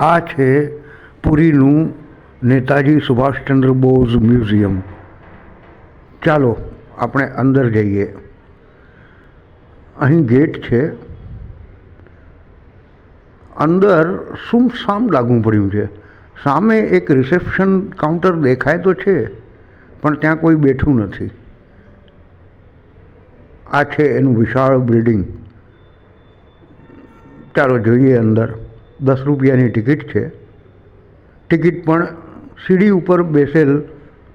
આ છે પુરીનું નેતાજી સુભાષચંદ્ર બોઝ મ્યુઝિયમ. ચાલો, આપણે અંદર જઈએ. અહીં ગેટ છે. અંદર સુમસામ લાગુ પડ્યું છે? સામે એક રિસેપ્શન કાઉન્ટર દેખાય તો છે, પણ ત્યાં કોઈ બેઠું નથી. આ છે એનું વિશાળ બિલ્ડિંગ. ચાલો, જોઈએ અંદર. દસ રૂપિયાની ટિકિટ છે. ટિકિટ પણ સીડી ઉપર બેસેલ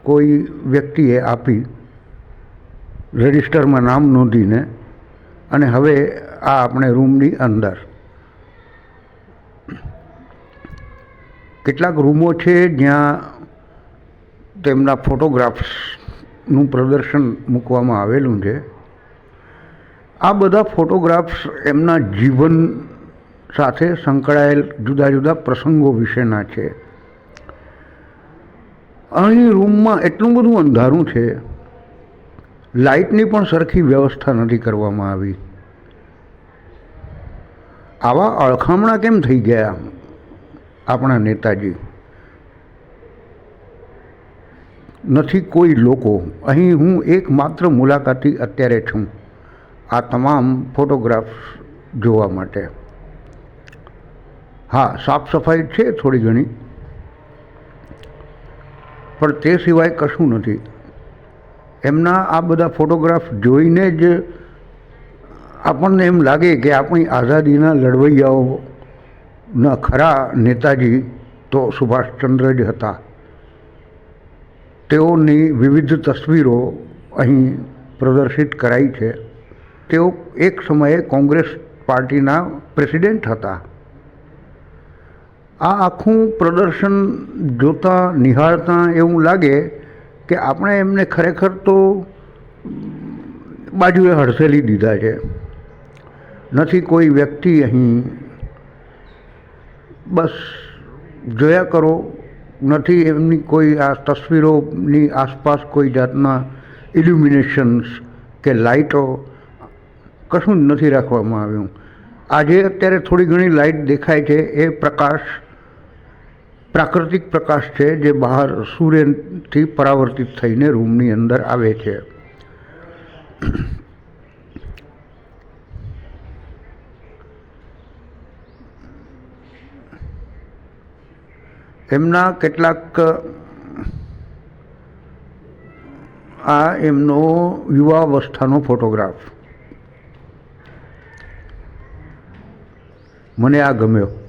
કોઈ વ્યક્તિએ આપી રજિસ્ટરમાં નામ નોંધીને અને હવે આ આપણે રૂમની અંદર. કેટલાક રૂમો છે જ્યાં તેમના ફોટોગ્રાફ્સનું પ્રદર્શન મૂકવામાં આવેલું છે. આ બધા ફોટોગ્રાફ્સ એમના જીવન સાથે સંકળાયેલ જુદા જુદા પ્રસંગો વિશેના છે. અહીં રૂમમાં એટલું બધું અંધારું છે, લાઇટની પણ સરખી વ્યવસ્થા નથી કરવામાં આવી. આવા અળખામણા કેમ થઈ ગયા આપણા નેતાજી? નથી કોઈ લોકો. અહીં હું એકમાત્ર મુલાકાતી અત્યારે છું. આ તમામ ફોટોગ્રાફ્સ જોવા માટે. હા, સાફ સફાઈ છે થોડી ઘણી. પણ તે સિવાય કશું નથી. એમના આ બધા ફોટોગ્રાફ જોઈને જ આપણને એમ લાગે કે આપણી આઝાદીના લડવૈયાઓના ખરા નેતાજી તો સુભાષચંદ્ર જ હતા. તેઓની વિવિધ તસવીરો અહીં પ્રદર્શિત કરાઈ છે. તેઓ એક સમયે કોંગ્રેસ પાર્ટીના પ્રેસિડેન્ટ હતા. આ આખું પ્રદર્શન જોતા, નિહાળતા એવું લાગે કે આપણે એમને ખરેખર તો બાજુએ હડસેલી દીધા છે. નથી કોઈ વ્યક્તિ અહીં બસ જોયા કરો. નથી એમની કોઈ આ તસવીરોની આસપાસ કોઈ જાતના ઇલ્યુમિનેશન્સ કે લાઇટો કશું જ નથી રાખવામાં આવ્યું. આજે અત્યારે થોડી ઘણી લાઇટ દેખાય છે. એ પ્રકાશ પ્રાકૃતિક પ્રકાશ છે જે બહાર સૂર્યથી પરાવર્તિત થઈને રૂમની અંદર આવે છે. એમના કેટલાક આ એમનો યુવાવસ્થાનો ફોટોગ્રાફ. મને આ ગમ્યો.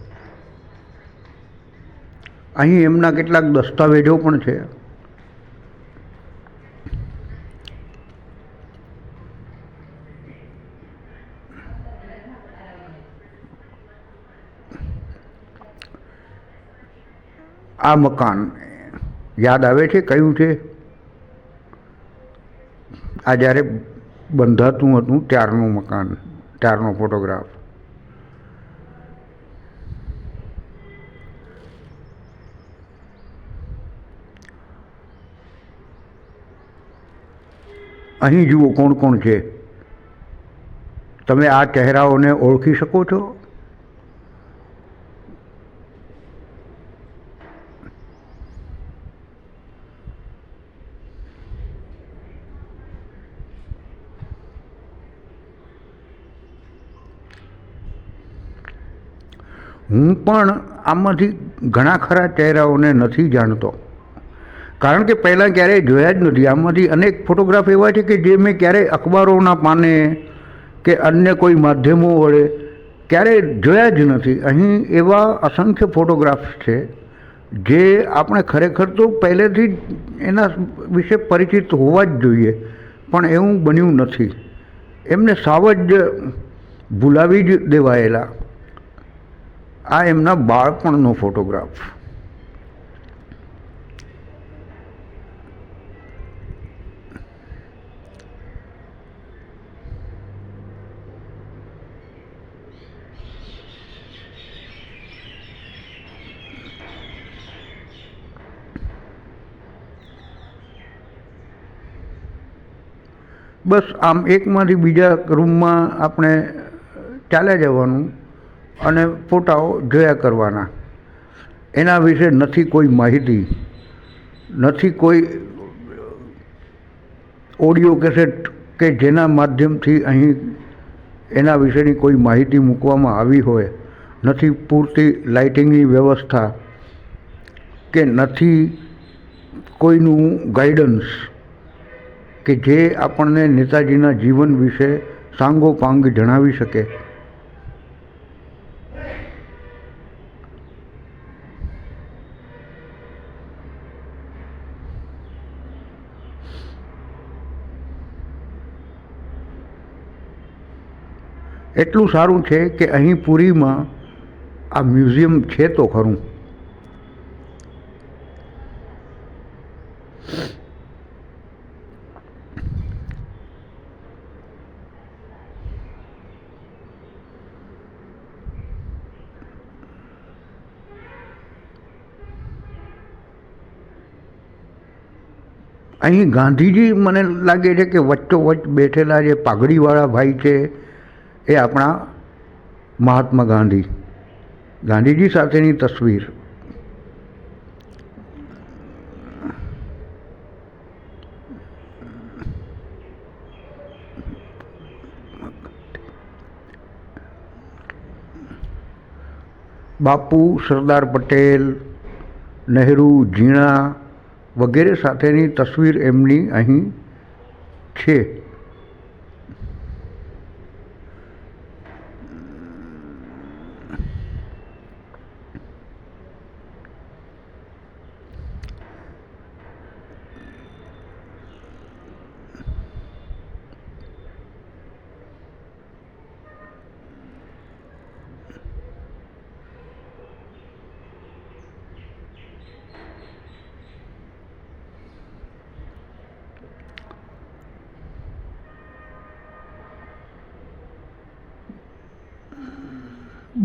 અહીં એમના કેટલાક દસ્તાવેજો પણ છે. આ મકાન યાદ આવે છે? કયું છે? આ જ્યારે બંધાતું હતું ત્યારનું મકાન, ત્યારનો ફોટોગ્રાફ. અહીં જુઓ કોણ કોણ છે. તમે આ ચહેરાઓને ઓળખી શકો છો? હું પણ આમાંથી ઘણા ખરા ચહેરાઓને નથી જાણતો. કારણ કે પહેલાં ક્યારેય જોયા જ નથી. આમાંથી અનેક ફોટોગ્રાફ એવા છે કે જે મેં ક્યારેય અખબારોના પાને કે અન્ય કોઈ માધ્યમો વડે ક્યારેય જોયા જ નથી. અહીં એવા અસંખ્ય ફોટોગ્રાફ્સ છે જે આપણે ખરેખર તો પહેલેથી જ એના વિશે પરિચિત હોવા જ જોઈએ, પણ એવું બન્યું નથી. એમને સાવ જ ભૂલાવી જ દેવાયેલા. આ એમના બાળપણનો ફોટોગ્રાફ. બસ આમ એકમાંથી બીજા રૂમમાં આપણે ચાલ્યા જવાનું અને ફોટાઓ જોયા કરવાના. એના વિશે નથી કોઈ માહિતી, નથી કોઈ ઓડિયો કેસેટ કે જેના માધ્યમથી અહીં એના વિશેની કોઈ માહિતી મૂકવામાં આવી હોય, નથી પૂરતી લાઇટિંગની વ્યવસ્થા કે નથી કોઈનું ગાઈડન્સ કે જે આપણને નેતાજીના જીવન વિશે સાંગોપાંગ જણાવી શકે. એટલું સારું છે કે અહીં પુરીમાં આ મ્યુઝિયમ છે તો ખરું. અહીં ગાંધીજી મને લાગે છે કે વચ્ચોવચ્ચ બેઠેલા જે પાઘડીવાળા ભાઈ છે, એ આપણા મહાત્મા ગાંધી. ગાંધીજી સાથેની તસવીર. બાપુ સરદાર પટેલ, નહેરુ, ઝીણા વગેરે સાથેની તસવીર એમની અહીં છે.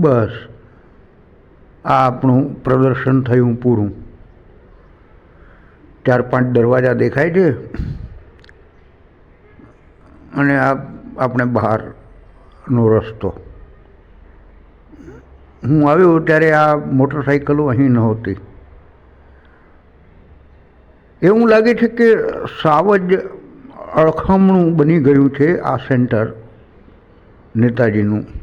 બસ. આ આપણું પ્રદર્શન થયું પૂરું. ચાર પાંચ દરવાજા દેખાય છે. અને આ આપણે બહારનો રસ્તો. હું આવ્યો ત્યારે આ મોટરસાઇકલો અહીં નહોતી. એવું લાગે છે કે સાવ જ અળખામણું બની ગયું છે આ સેન્ટર નેતાજીનું.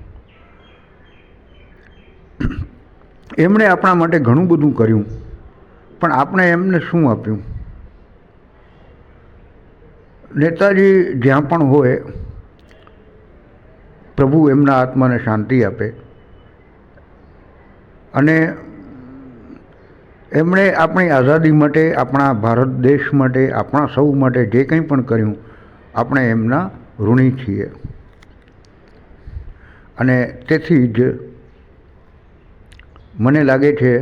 એમણે આપણા માટે ઘણું બધું કર્યું, પણ આપણે એમને શું આપ્યું? નેતાજી જ્યાં પણ હોય, પ્રભુ એમના આત્માને શાંતિ આપે. અને એમણે આપણી આઝાદી માટે, આપણા ભારત દેશ માટે, આપણા સૌ માટે જે કંઈ પણ કર્યું, આપણે એમના ઋણી છીએ. અને તેથી જ મને લાગે છે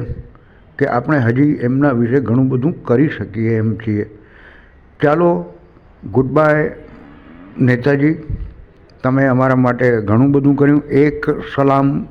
કે આપણે હજી એમના વિશે ઘણું બધું કરી શકીએ એમ છીએ. ચાલો ગુડ બાય નેતાજી. તમે અમારા માટે ઘણું બધું કર્યું. એક સલામ.